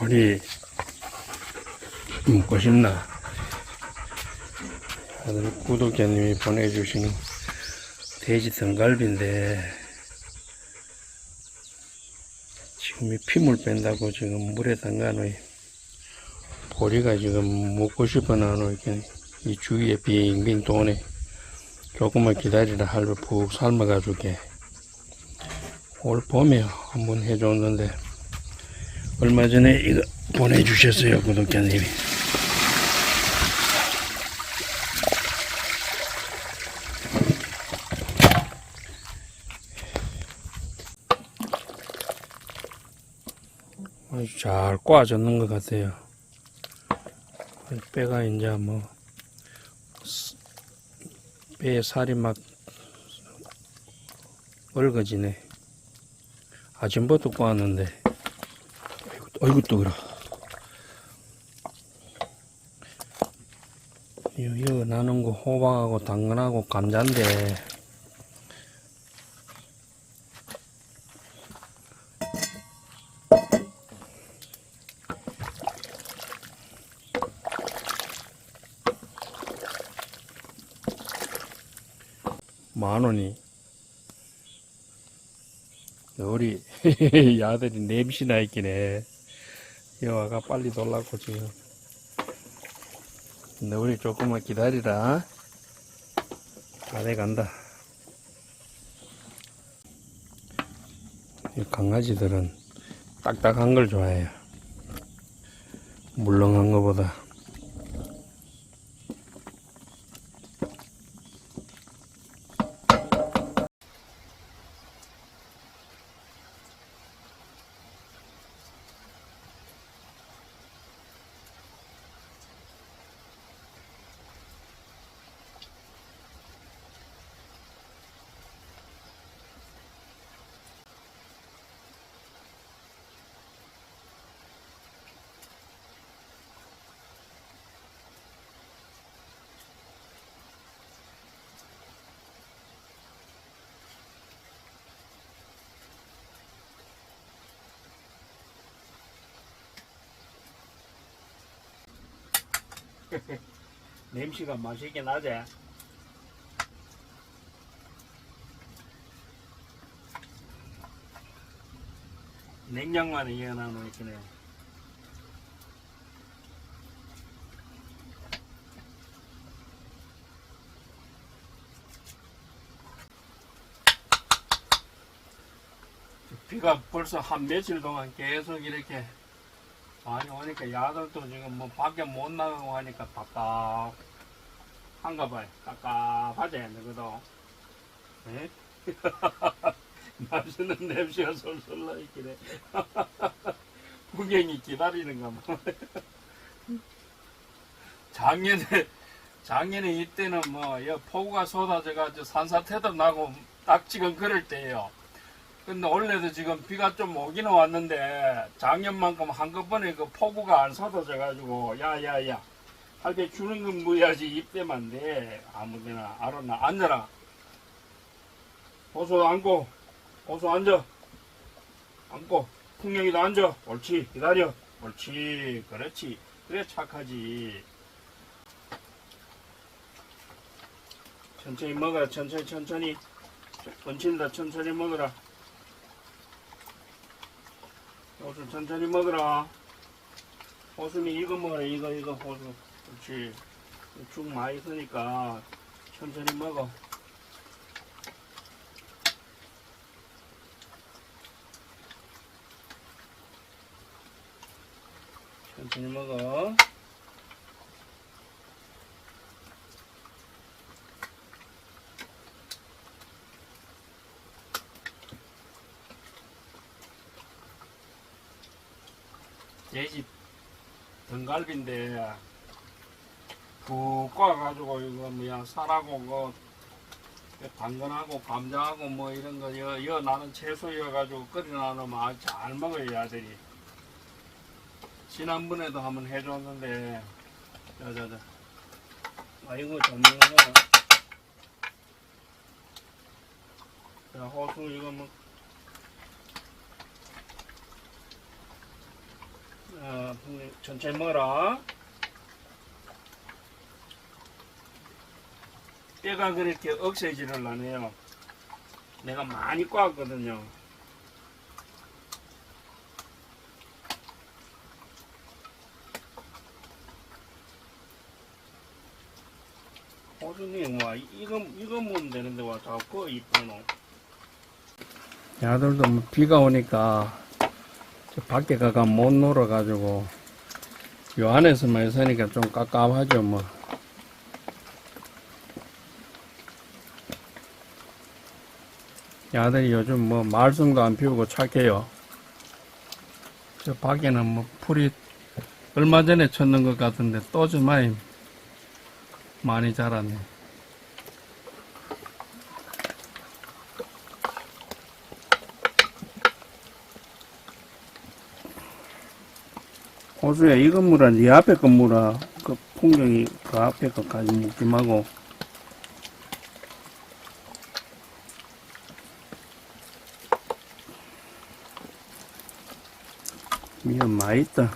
우리 먹고 싶나? 오늘 구독자님이 보내주신 돼지 등갈비인데 지금 이 피물 뺀다고 지금 물에 담가놓은 보리가 지금 먹고 싶어 나노 이 주위에 빙빙 도네 조금만 기다리라 할로 푹 삶아가지고 올 봄에 한번 해줬는데 얼마 전에 이거 보내주셨어요 구독자님이. 아주 잘 꽈졌는 것 같아요. 빼가 이제 뭐 배에 살이 막 얽어지네. 아침부터 꽈왔는데 아이고, 아이고 뜨거라 이거, 나는 거 호박하고 당근하고 감자인데. 만 원이. 우리 야들이 냄새나 있기네 여와가 빨리 놀라고 지금. 너울이 조금만 기다리라. 다 돼간다. 이 강아지들은 딱딱한 걸 좋아해요. 물렁한 것보다 냄새가 맛있게 나지? 냉장고에 이어나는 이렇게 비가 벌써 한 며칠 동안 계속 이렇게 많이 오니까 야들도 지금 뭐 밖에 못 나가고 하니까 답답한가 봐요. 답답하지, 너희도. 에? 맛있는 냄새가 솔솔 나 있긴 해. 구경이 기다리는가 뭐. 작년에, 작년에 이때는 뭐, 여 폭우가 쏟아져가지고 산사태도 나고 딱 지금 그럴 때예요. 근데 원래도 지금 비가 좀 오기는 왔는데 작년만큼 한꺼번에 그 폭우가 안 쏟아져 가지고 야야야. 할배 주는 건 뭐야지 입대만. 돼 아무데나 알았나 앉아라. 호수 앉고 호수 앉아. 앉고 풍경이도 앉아. 옳지 기다려. 옳지 그렇지. 그래 착하지. 천천히 먹어라 천천히 천천히. 얹힌다 천천히 먹어라 호수 천천히 먹어라. 호수는 이거 먹어라, 이거, 이거, 호수. 그렇지. 죽 많이 있으니까 천천히 먹어. 천천히 먹어. 돼지 등갈비인데 푹 꽈가지고 이거 뭐야 살하고 그 당근하고 감자하고 뭐 이런 거 여, 여 나는 채소여가지고 끓여 놓으면 아주 잘 먹어요 아들이. 지난번에도 한번 해줬는데 자자자. 아이고 좋네요 자 호수 이거 뭐 어, 천천히 먹어라. 뼈가 그렇게 억세지를 않아요. 내가 많이 꽈왔거든요. 호수님, 와, 이거, 이거 먹으면 되는데, 와, 자꾸 이쁘노. 야들도 뭐 비가 오니까, 저 밖에 가가 못 놀아가지고, 요 안에서만 있으니까 좀 깝깝하죠, 뭐. 야들이 요즘 뭐 말썽도 안 피우고 착해요. 저 밖에는 뭐 풀이 얼마 전에 쳤는 것 같은데 또 좀 많이 많이 자랐네. 호수야 이 건물은 네 앞에 건물아 그 풍경이 그 앞에 것까지 묻지 말고 미연 많이 있다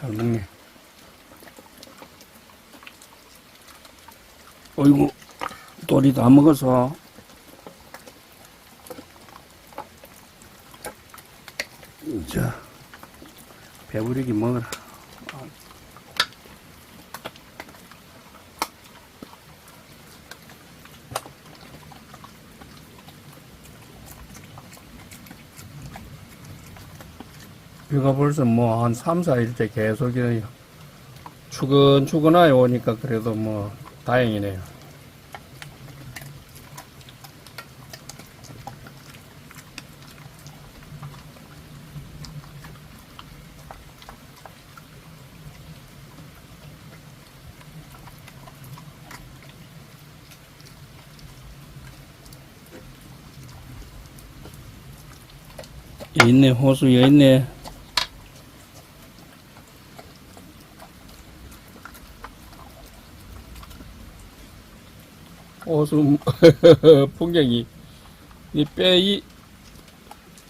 잘 먹네. 어이구 돌이 다 먹어서. 자 배부르게 먹어라 비가 벌써 뭐 한 3, 4일째 계속. 추근추근하게 오니까 그래도 뭐 다행이네요. 있네, 호수 여기 있네. 호수 풍경이 이 빼이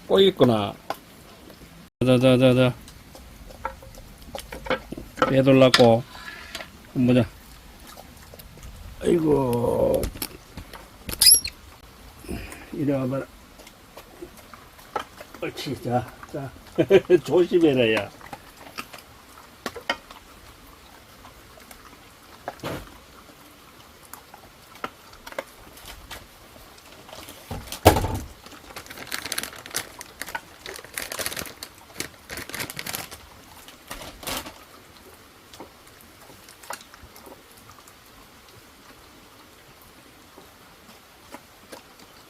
꼬이구나. 자자자자자. 빼돌라고 한번 보자. 아이고. 이리 와봐라. 옳지, 자, 자. 조심해라, 야.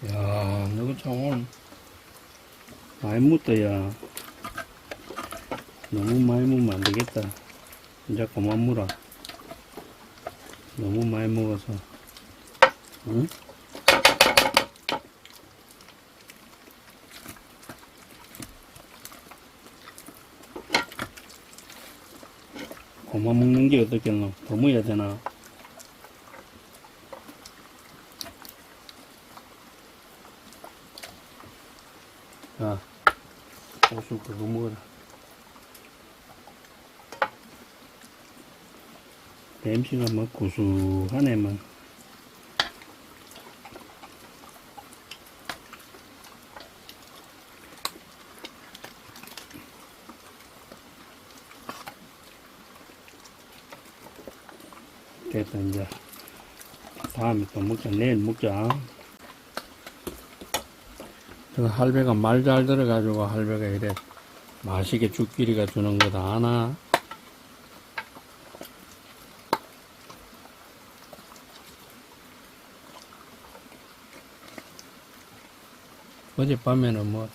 야, 너거 참 오늘 많이 묻다, 야. 너무 많이 묻으면 안 되겠다. 이제 그만 물어. 너무 많이 먹어서. 응? 그만 먹는 게 어떻겠노? 더 먹어야 되나? 자, 고수 그거 먹어라. 냄새가 뭐 고수하네만. 됐다, 이제. 다음에 또먹 저 할배가 말 잘 들어가지고 할배가 이래 맛있게 죽기리가 주는 거다 아나? 어젯밤에는 뭐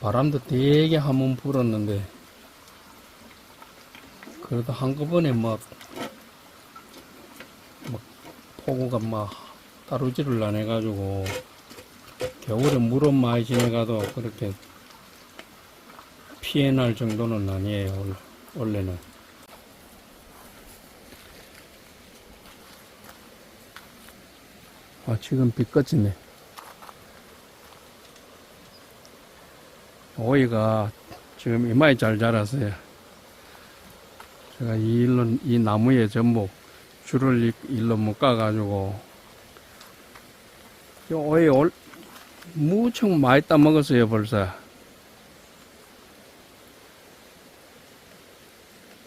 바람도 되게 한번 불었는데 그래도 한꺼번에 막, 막 폭우가 막 따르지를 안 해가지고 겨울에 물은 많이 지내가도 그렇게 피해 날 정도는 아니에요 원- 원래는 아 지금 비 끝이네 오이가 지금 이마에 잘 자랐어요. 제가 이 일로, 이 나무에 전부 줄을 이- 일로 묶어 가지고, 이 오이 올, 무척 많이 따먹었어요, 벌써.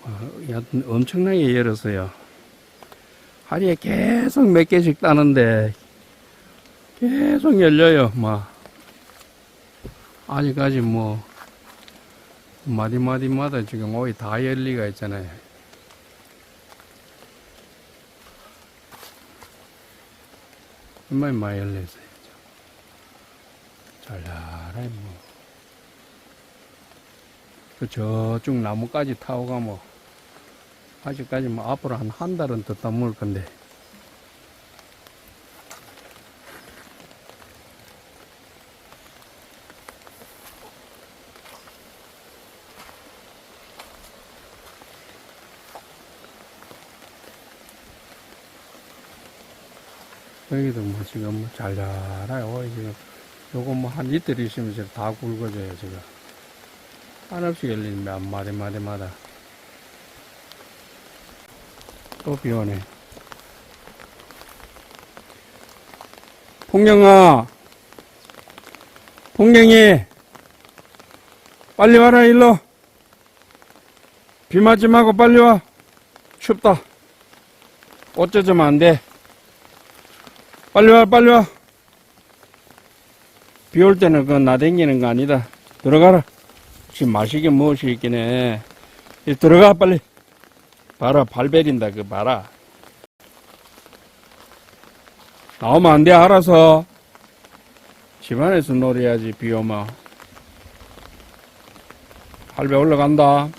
아, 여하튼 엄청나게 열었어요. 하루에 계속 몇 개씩 따는데, 계속 열려요, 막. 아직까지 뭐 마디마디마다 지금 오이 다 열리가 있잖아요. 얼마나 많이 열렸어요. 잘잘해 뭐. 그 저쪽 나무까지 타고 가면 아직까지 뭐 앞으로 한 한 달은 더 따먹을 건데. 여기도 뭐 지금 뭐 잘잘해요. 오이 지금 요거 뭐 한 이틀 있으면 지금 다 굵어져요 지금. 한없이 열리는 몇 마디 마디마다. 또 비 오네. 풍경아, 풍경이, 빨리 와라 일로. 비 맞지 말고 빨리 와. 춥다. 옷 젖으면 안 돼. 빨리 와, 빨리 와. 비 올 때는 그거 나댕기는 거 아니다. 들어가라. 지금 마시게 무엇이 있긴 해. 이 들어가, 빨리. 봐라, 발 베린다, 그 봐라. 나오면 안 돼, 알아서. 집안에서 놀아야지, 비 오면. 할배 올라간다.